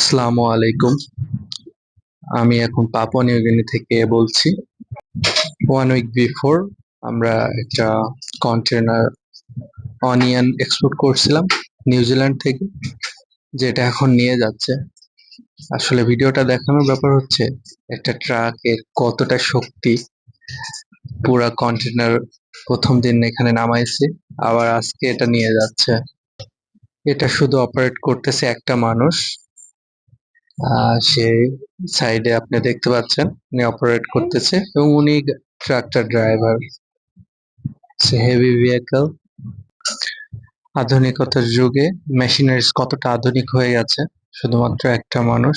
আসসালামু আলাইকুম। আমি এখন পাপুয়া নিউগিনি থেকে বলছি। ওয়ান উইক বিফোর আমরা একটা কন্টেনার অনিয়ন এক্সপোর্ট করছিলাম নিউজিল্যান্ড থেকে, যেটা এখন নিয়ে যাচ্ছে। আসলে ভিডিওটা দেখানোর ব্যাপার হচ্ছে, একটা ট্রাকের কতটা শক্তি পুরা কন্টেনার প্রথম দিন এখানে নামাইছে, আবার আজকে এটা নিয়ে যাচ্ছে। এটা শুধু অপারেট করতেছে একটা মানুষ। আহ সে সাইডে আপনি দেখতে পাচ্ছেন, উনি অপারেট করতেছে এবং উনি ট্রাক্টর ড্রাইভার সে হেভি ভেহিকল আধুনিকতার যুগে মেশিনারিজ কতটা আধুনিক হয়ে গেছে, শুধুমাত্র একটা মানুষ।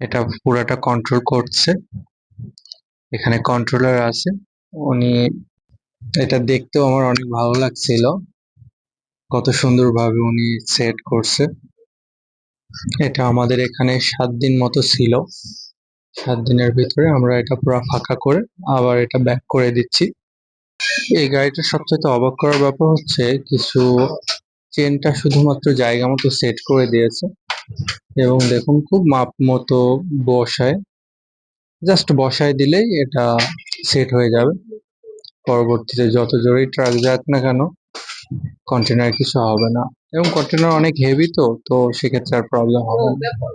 এটা পুরাটা কন্ট্রোল করছে। এখানে কন্ট্রোলার আছে। উনি এটা দেখতেও আমার অনেক ভালো লাগছিল। কত সুন্দরভাবে উনি সেট করছে। এটা আমাদের এখানে সাত দিন মতো ছিল। সাত দিনের ভিতরে আমরা এটা পুরো ফাঁকা করে আবার এটা ব্যাক করে দিচ্ছি। এই গাড়িটা সবচেয়ে অবাক করার ব্যাপার হচ্ছে কিছু চেনটা শুধুমাত্র জায়গা মতো সেট করে দিয়েছে এবং দেখুন খুব মাপ মতো বসায়। জাস্ট বসায় দিলেই এটা সেট হয়ে যাবে। পরবর্তীতে যত জোরেই ট্রাক যাক না কেন কন্টেনার কিছু হবে না। এবং কন্টেনার অনেক হেভি তো তো সেক্ষেত্রে আর প্রবলেম হবে না।